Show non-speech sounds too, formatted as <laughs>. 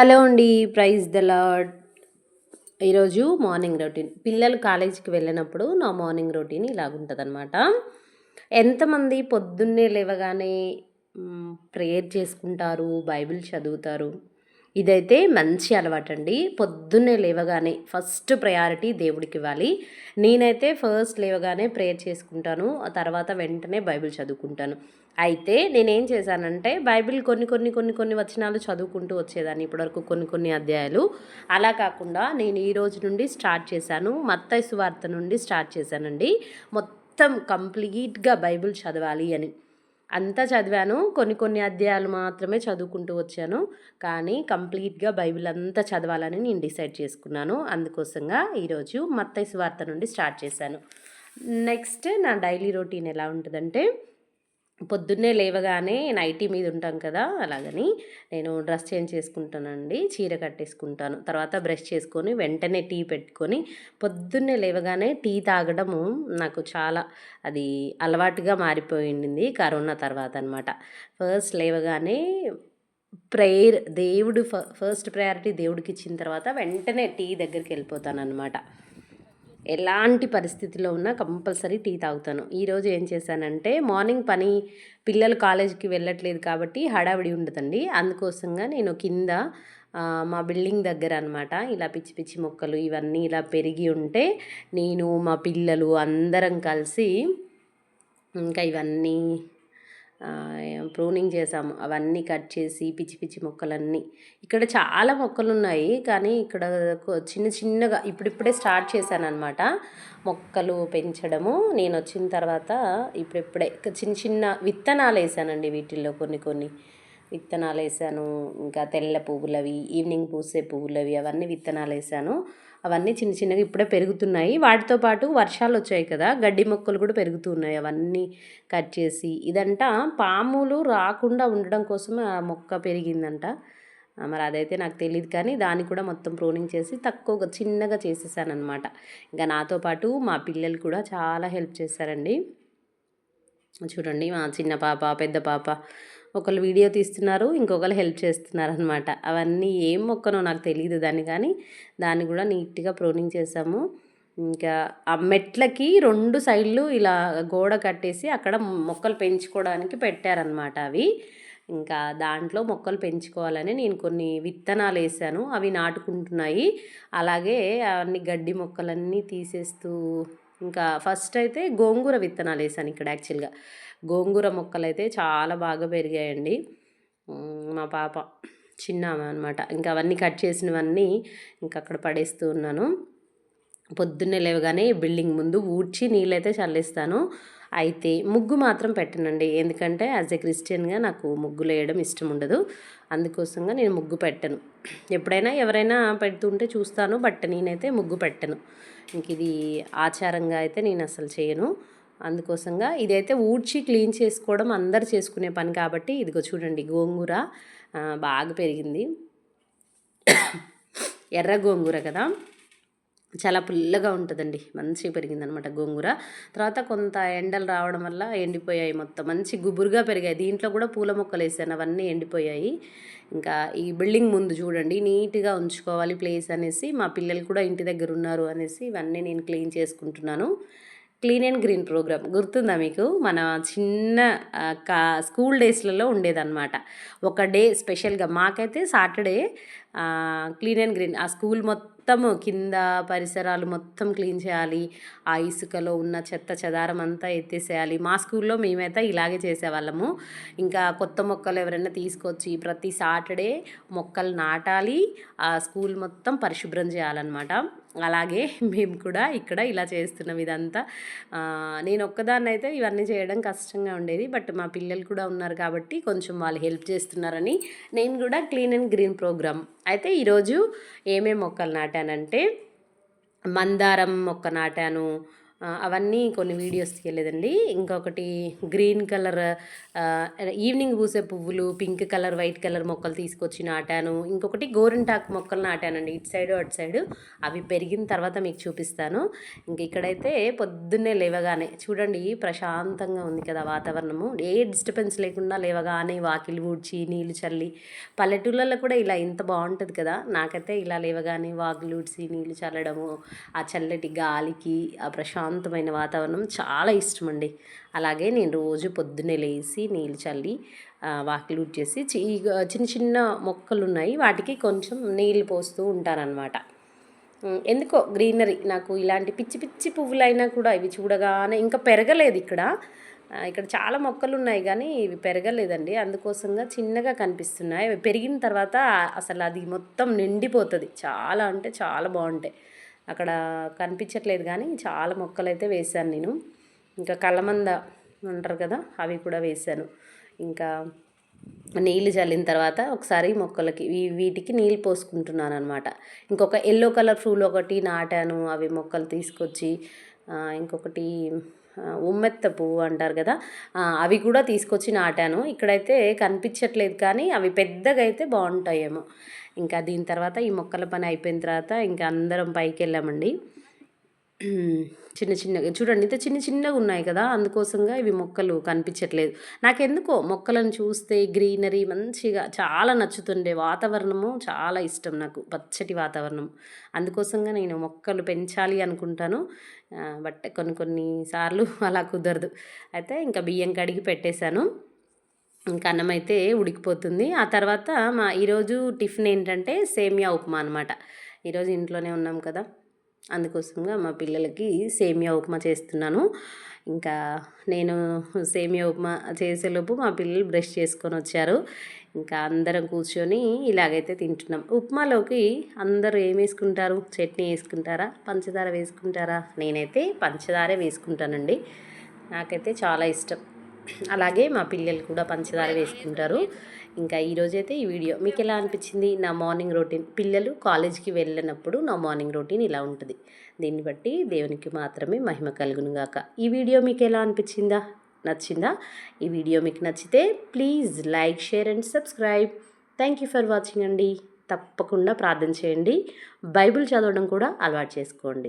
Hello అండి praise the Lord ఈరోజు morning routine. పిల్లలు కాలేజీకి వెళ్ళినప్పుడు నా మార్నింగ్ రొటీన్ ఇలాగుంటుంది అనమాట ఎంతమంది పొద్దున్నే లేవగానే ప్రేయర్ చేసుకుంటారు బైబిల్ చదువుతారు. ఇదైతే మంచి అలవాటు అండి పొద్దున్నే లేవగానే ఫస్ట్ ప్రయారిటీ దేవుడికి ఇవ్వాలి నేనైతే ఫస్ట్ లేవగానే ప్రేయర్ చేసుకుంటాను ఆ తర్వాత వెంటనే బైబిల్ చదువుకుంటాను. అయితే నేనేం చేశానంటే బైబిల్ కొన్ని కొన్ని కొన్ని కొన్ని వచనాలు చదువుకుంటూ వచ్చేదాన్ని ఇప్పటివరకు కొన్ని కొన్ని అధ్యాయాలు. అలా కాకుండా నేను ఈ రోజు నుండి స్టార్ట్ చేశాను. మత్తైసు వార్త నుండి స్టార్ట్ చేశానండి. మొత్తం కంప్లీట్గా బైబిల్ చదవాలి అని. అంతా చదివాను. కొన్ని కొన్ని అధ్యాయాలు మాత్రమే చదువుకుంటూ వచ్చాను. కానీ కంప్లీట్గా బైబిల్ అంతా చదవాలని నేను డిసైడ్ చేసుకున్నాను. అందుకోసంగా ఈరోజు మత్తైసు వార్త నుండి స్టార్ట్ చేశాను. నెక్స్ట్ నా డైలీ రొటీన్ ఎలా ఉంటుందంటే పొద్దున్నే లేవగానే నైటీ మీద ఉంటాం కదా అలాగని నేను డ్రెస్ చేంజ్ చేసుకుంటానండి చీర కట్టేసుకుంటాను. తర్వాత బ్రష్ చేసుకొని వెంటనే టీ పెట్టుకొని పొద్దున్నే లేవగానే టీ తాగడము నాకు చాలా అది అలవాటుగా మారిపోయింది కరోనా తర్వాత అనమాట ఫస్ట్ లేవగానే ప్రేయర్ దేవుడు ఫ ఫస్ట్ ప్రయారిటీ దేవుడికి ఇచ్చిన తర్వాత వెంటనే టీ దగ్గరికి వెళ్ళిపోతాను అనమాట ఎలాంటి పరిస్థితిలో ఉన్నా కంపల్సరీ టీ తాగుతాను. ఈరోజు ఏం చేశానంటే మార్నింగ్ పని పిల్లలు కాలేజీకి వెళ్ళట్లేదు కాబట్టి హడావిడి ఉండదండి. అందుకోసంగా నేను కింద మా బిల్డింగ్ దగ్గర అనమాట ఇలా పిచ్చి పిచ్చి మొక్కలు ఇవన్నీ ఇలా పెరిగి ఉంటే నేను మా పిల్లలు అందరం కలిసి ఇంకా ఇవన్నీ ప్రూనింగ్ చేసాము అవన్నీ కట్ చేసి పిచ్చి పిచ్చి మొక్కలన్నీ. ఇక్కడ చాలా మొక్కలు ఉన్నాయి కానీ ఇక్కడ చిన్న చిన్నగా ఇప్పుడిప్పుడే స్టార్ట్ చేశాను అనమాట మొక్కలు పెంచడము. నేను వచ్చిన తర్వాత ఇప్పుడిప్పుడే చిన్న చిన్న విత్తనాలు వేసానండి వీటిల్లో కొన్ని కొన్ని. విత్తనాలు వేసాను. ఇంకా తెల్ల పువ్వులవి ఈవినింగ్ పూసే పువ్వులవి అవన్నీ విత్తనాలు వేసాను. అవన్నీ చిన్న చిన్నగా ఇప్పుడే పెరుగుతున్నాయి. వాటితో పాటు వర్షాలు వచ్చాయి కదా గడ్డి మొక్కలు కూడా పెరుగుతున్నాయి అవన్నీ కట్ చేసి ఇదంట పాములు రాకుండా ఉండడం కోసం ఆ మొక్క పెరిగిందంట. మరి అదైతే నాకు తెలియదు కానీ దాన్ని కూడా మొత్తం ప్రోనింగ్ చేసి తక్కువగా చిన్నగా చేసేసాను అనమాట ఇంకా నాతో పాటు మా పిల్లలు కూడా చాలా హెల్ప్ చేశారండి. చూడండి మా చిన్న పాప పెద్ద పాప. ఒకళ్ళు వీడియో తీస్తున్నారు ఇంకొకరు హెల్ప్ చేస్తున్నారు అనమాట అవన్నీ ఏం మొక్కనో నాకు తెలియదు దాన్ని కానీ దాన్ని కూడా నీట్గా ప్రోనింగ్ చేసాము ఇంకా ఆ మెట్లకి రెండు సైడ్లు ఇలా గోడ కట్టేసి అక్కడ మొక్కలు పెంచుకోవడానికి పెట్టారనమాట అవి. ఇంకా దాంట్లో మొక్కలు పెంచుకోవాలని నేను కొన్ని విత్తనాలు వేసాను అవి నాటుకుంటున్నాయి. అలాగే అవన్నీ గడ్డి మొక్కలన్నీ తీసేస్తూ ఇంకా ఫస్ట్ అయితే గోంగూర విత్తనాలు వేసాను ఇక్కడ యాక్చువల్గా. గోంగూర మొక్కలు అయితే చాలా బాగా పెరిగాయండి. మా పాప చిన్న అనమాట ఇంకా అవన్నీ కట్ చేసినవన్నీ ఇంకా అక్కడ పడేస్తూ ఉన్నాను. పొద్దున్నే లేవగానే బిల్డింగ్ ముందు ఊడ్చి నీళ్ళైతే చల్లేస్తాను. అయితే ముగ్గు మాత్రం పెట్టనండి. ఎందుకంటే యాజ్ ఎ క్రిస్టియన్గా నాకు ముగ్గులు వేయడం ఇష్టం ఉండదు. అందుకోసంగా నేను ముగ్గు పెట్టను. ఎప్పుడైనా ఎవరైనా పెడుతుంటే చూస్తాను బట్ నేనైతే ముగ్గు పెట్టను. ఇంక ఇది ఆచారంగా అయితే నేను అసలు చేయను. అందుకోసంగా ఇదైతే ఊడ్చి క్లీన్ చేసుకోవడం అందరు చేసుకునే పని కాబట్టి ఇదిగో చూడండి గోంగూర బాగా పెరిగింది. ఎర్ర గోంగూర కదా? చాలా పుల్లగా ఉంటుందండి. మంచిగా పెరిగింది అనమాట గోంగూర. తర్వాత కొంత ఎండలు రావడం వల్ల ఎండిపోయాయి మొత్తం. మంచి గుబురుగా పెరిగాయి. దీంట్లో కూడా పూల మొక్కలు వేసాను. అవన్నీ ఎండిపోయాయి. ఇంకా ఈ బిల్డింగ్ ముందు చూడండి. నీట్గా ఉంచుకోవాలి ప్లేస్ అనేసి మా పిల్లలు కూడా ఇంటి దగ్గర ఉన్నారు అనేసి ఇవన్నీ నేను క్లీన్ చేసుకుంటున్నాను. Clean and green programme. గుర్తుందా మీకు? మన చిన్న కా స్కూల్ డేస్లలో ఉండేదన్నమాట ఒక డే స్పెషల్గా. మాకైతే సాటర్డే క్లీన్ అండ్ గ్రీన్. ఆ స్కూల్ మొత్తము కింద పరిసరాలు మొత్తం క్లీన్ చేయాలి. ఆ ఇసుకలో ఉన్న చెత్త చెదారం అంతా ఎత్తేసేయాలి. మా స్కూల్లో మేమైతే ఇలాగే చేసేవాళ్ళము. ఇంకా కొత్త మొక్కలు ఎవరైనా తీసుకొచ్చి ప్రతి సాటర్డే మొక్కలు నాటాలి. ఆ స్కూల్ మొత్తం పరిశుభ్రం చేయాలన్నమాట. అలాగే మేము కూడా ఇక్కడ ఇలా చేస్తున్నాం ఇదంతా నేను ఒక్కదాన్ని అయితే ఇవన్నీ చేయడం కష్టంగా ఉండేది. బట్ మా పిల్లలు కూడా ఉన్నారు కాబట్టి కొంచెం వాళ్ళు హెల్ప్ చేస్తున్నారని నేను కూడా క్లీన్ అండ్ గ్రీన్ ప్రోగ్రామ్ అయితే ఈరోజు ఏమేమి మొక్కలు నాటానంటే మందారం మొక్క నాటాను అవన్నీ కొన్ని వీడియోస్ తీయలేదండి. ఇంకొకటి గ్రీన్ కలర్ ఈవినింగ్ పూసే పువ్వులు పింక్ కలర్ వైట్ కలర్ మొక్కలు తీసుకొచ్చి నాటాను. ఇంకొకటి గోరింటాకు మొక్కలు నాటానండి. ఇటు సైడు అటు సైడు. అవి పెరిగిన తర్వాత మీకు చూపిస్తాను. ఇంక ఇక్కడైతే పొద్దున్నే లేవగానే చూడండి ప్రశాంతంగా ఉంది కదా వాతావరణము. ఏ డిస్టర్బెన్స్ లేకుండా లేవగానే వాకిలి ఊడ్చి నీళ్ళు చల్లి. పల్లెటూళ్ళలో కూడా ఇలా ఇంత బాగుంటుంది కదా. నాకైతే ఇలా లేవగానే వాకిలి ఊడ్చి నీళ్ళు చల్లడము ఆ చల్లటి గాలికి ఆ ప్రశాంతమైన వాతావరణం చాలా ఇష్టం అండి అలాగే నేను రోజు పొద్దున్నే లేచి నీళ్ళు చల్లి వాకిలు చేసి చిన్న చిన్న మొక్కలు ఉన్నాయి వాటికి కొంచెం నీళ్ళు పోస్తూ ఉంటానన్నమాట ఎందుకో గ్రీనరీ నాకు ఇలాంటి పిచ్చి పిచ్చి పువ్వులైనా కూడా ఇవి చూడగానే ఇంకా పెరగలేదు ఇక్కడ. ఇక్కడ చాలా మొక్కలు ఉన్నాయి కానీ ఇవి పెరగలేదండి. అందుకోసంగా చిన్నగా కనిపిస్తున్నాయి. అవి పెరిగిన తర్వాత అసలు అది మొత్తం నిండిపోతుంది. చాలా అంటే చాలా బాగుంటాయి. అక్కడ కనిపించట్లేదు కానీ చాలా మొక్కలు అయితే వేశాను నేను. ఇంకా కళ్ళమంద అంటారు కదా అవి కూడా వేశాను. ఇంకా నీళ్ళు చల్లిన తర్వాత ఒకసారి మొక్కలకి వీటికి నీళ్ళు పోసుకుంటున్నాను అనమాట ఇంకొక ఎల్లో కలర్ పూలు ఒకటి నాటాను అవి మొక్కలు తీసుకొచ్చి ఇంకొకటి ఉమ్మెత్త పువ్వు అంటారు కదా. అవి కూడా తీసుకొచ్చి నాటాను. ఇక్కడైతే కనిపించట్లేదు కానీ అవి పెద్దగా అయితే బాగుంటాయేమో. ఇంకా దీని తర్వాత ఈ మొక్కల పని అయిపోయిన తర్వాత ఇంకా అందరం పైకి వెళ్ళామండి. చిన్న చిన్నగా చూడండి ఇంత చిన్న చిన్నగా ఉన్నాయి కదా అందుకోసంగా ఇవి మొక్కలు కనిపించట్లేదు. నాకెందుకో మొక్కలను చూస్తే గ్రీనరీ మంచిగా చాలా నచ్చుతుండే వాతావరణము చాలా ఇష్టం నాకు పచ్చటి వాతావరణం. అందుకోసంగా నేను మొక్కలు పెంచాలి అనుకుంటాను. బట్ కొన్ని కొన్ని సార్లు <laughs> అలా కుదరదు. అయితే ఇంకా బియ్యం కడిగి పెట్టేశాను. ఇంకా అన్నం అయితే ఉడికిపోతుంది. ఆ తర్వాత మా ఈరోజు టిఫిన్ ఏంటంటే సేమియా ఉప్మా అనమాట ఈరోజు ఇంట్లోనే ఉన్నాం కదా. అందుకోసంగా మా పిల్లలకి సేమియా ఉప్మా చేస్తున్నాను. ఇంకా నేను సేమియా ఉప్మా చేసేలోపు మా పిల్లలు బ్రష్ చేసుకొని వచ్చారు. ఇంకా అందరం కూర్చొని ఇలాగైతే తింటున్నాం. ఉప్మాలోకి అందరూ ఏం వేసుకుంటారు? చట్నీ వేసుకుంటారా? పంచదార వేసుకుంటారా? నేనైతే పంచదారే వేసుకుంటానండి. నాకైతే చాలా ఇష్టం. అలాగే మా పిల్లలు కూడా పంచదార వేసుకుంటారు. ఇంకా ఈరోజైతే ఈ వీడియో. మీకు ఎలా అనిపించింది? నా మార్నింగ్ రొటీన్. పిల్లలు కాలేజ్కి వెళ్ళినప్పుడు నా మార్నింగ్ రొటీన్ ఇలా ఉంటుంది. దీన్ని బట్టి దేవునికి మాత్రమే మహిమ కలుగునుగాక ఈ వీడియో మీకు ఎలా అనిపించిందా? నచ్చిందా? ఈ వీడియో మీకు నచ్చితే please like share and subscribe. Thank you for watching అండి. తప్పకుండా ప్రార్థన చేయండి. బైబిల్ చదవడం కూడా అలవాటు చేసుకోండి.